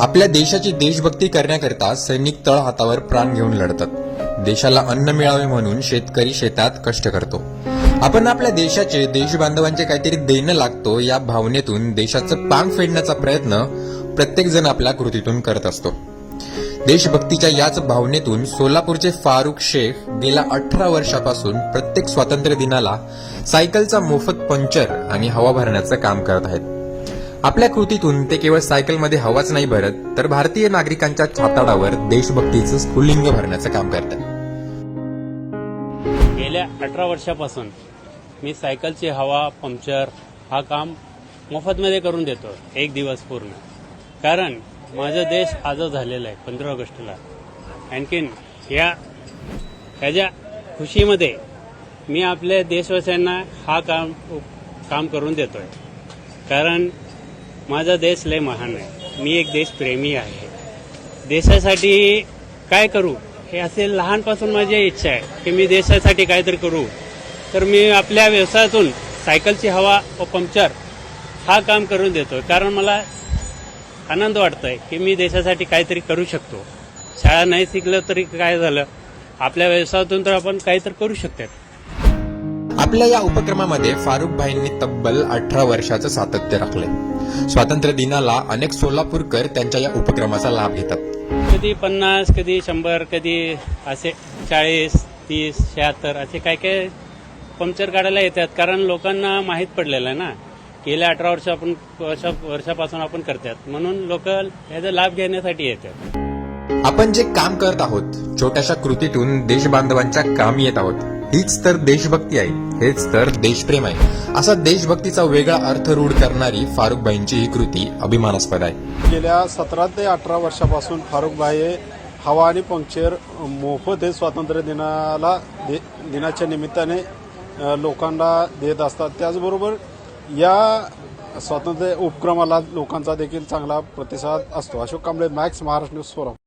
आपल्या देशाची देशभक्ती करण्याकरता सैनिक तळ हातावर प्राण घेऊन लढतात. देशाला अन्न मिळावे म्हणून शेतकरी शेतात कष्ट करतो. आपण आपल्या देशाचे देशबांधवांचे काहीतरी देणं लागतो या भावनेतून देशाचं पांग फेडण्याचा प्रयत्न प्रत्येक जण आपल्या कृतीतून करत असतो. देशभक्तीच्या याच भावनेतून सोलापूरचे फारुख शेख गेल्या अठरा वर्षापासून प्रत्येक स्वातंत्र्य दिनाला सायकलचा मोफत पंक्चर आणि हवा भरण्याचं काम करत आहेत. आपल्या कृतीतून ते केवळ सायकलमध्ये हवाच नाही भरत तर भारतीय नागरिकांच्या छाताडावर देशभक्तीचं स्फुलिंग भरण्याचं काम करतात. गेल्या अठरा वर्षापासून मी सायकलची हवा पंक्चर हा काम मोफतमध्ये करून देतो एक दिवस पूर्ण. कारण माझा देश आझाद झालेला आहे पंधरा ऑगस्टला. आणखीन या ह्याच्या खुशीमध्ये मी आपल्या देशवासियांना हा काम काम करून देतोय. कारण माझा देश लय महान आहे. मी एक देशप्रेमी आहे. देशासाठी काय करू? हे असे लहानपासून माझी इच्छा आहे की मी देशासाठी काहीतरी करू. तर मी आपल्या व्यवसायातून सायकलची हवा व पंक्चर हा काम करून देतो कारण मला आनंद वाटतोय की मी देशासाठी काहीतरी करू शकतो. शाळा नाही शिकलं तरी काय झालं? आपल्या व्यवसायातून तर आपण काहीतरी करू शकतात. आपल्या या उपक्रमामध्ये फारुख भाईंनी तब्बल अठरा वर्षाचं सातत्य राखले स्वातंत्र्य दिनाला अनेक सोलापूरकर त्यांच्या या उपक्रमाचा लाभ घेतात. कधी पन्नास कधी शंभर कधी असे चाळीस तीस शहात्तर असे काय काय पंक्चर काढायला येतात. कारण लोकांना माहीत पडलेलं आहे ना गेल्या अठरा वर्ष आपण वर्षा वर्षापासून आपण करतात. म्हणून लोक ह्याचा लाभ घेण्यासाठी येतात. आपण जे काम करत आहोत छोट्याशा कृतीतून देशबांधवांच्या कामी येत आहोत. हीच तर देशभक्ती आहे हेच तर देशप्रेम आहे. असा देशभक्तीचा वेगळा अर्थ रूढ करणारी फारुखबाईंची ही कृती अभिमानास्पद आहे. गेल्या सतरा ते अठरा वर्षापासून फारुखबाई हे हवा आणि पंक्चर मोफत हे स्वातंत्र्य दिनाला दे दिनाच्या निमित्ताने लोकांना देत असतात. त्याचबरोबर या स्वातंत्र्य उपक्रमाला लोकांचा देखील चांगला प्रतिसाद असतो. Ashok Kamble Max Maharashtra news forum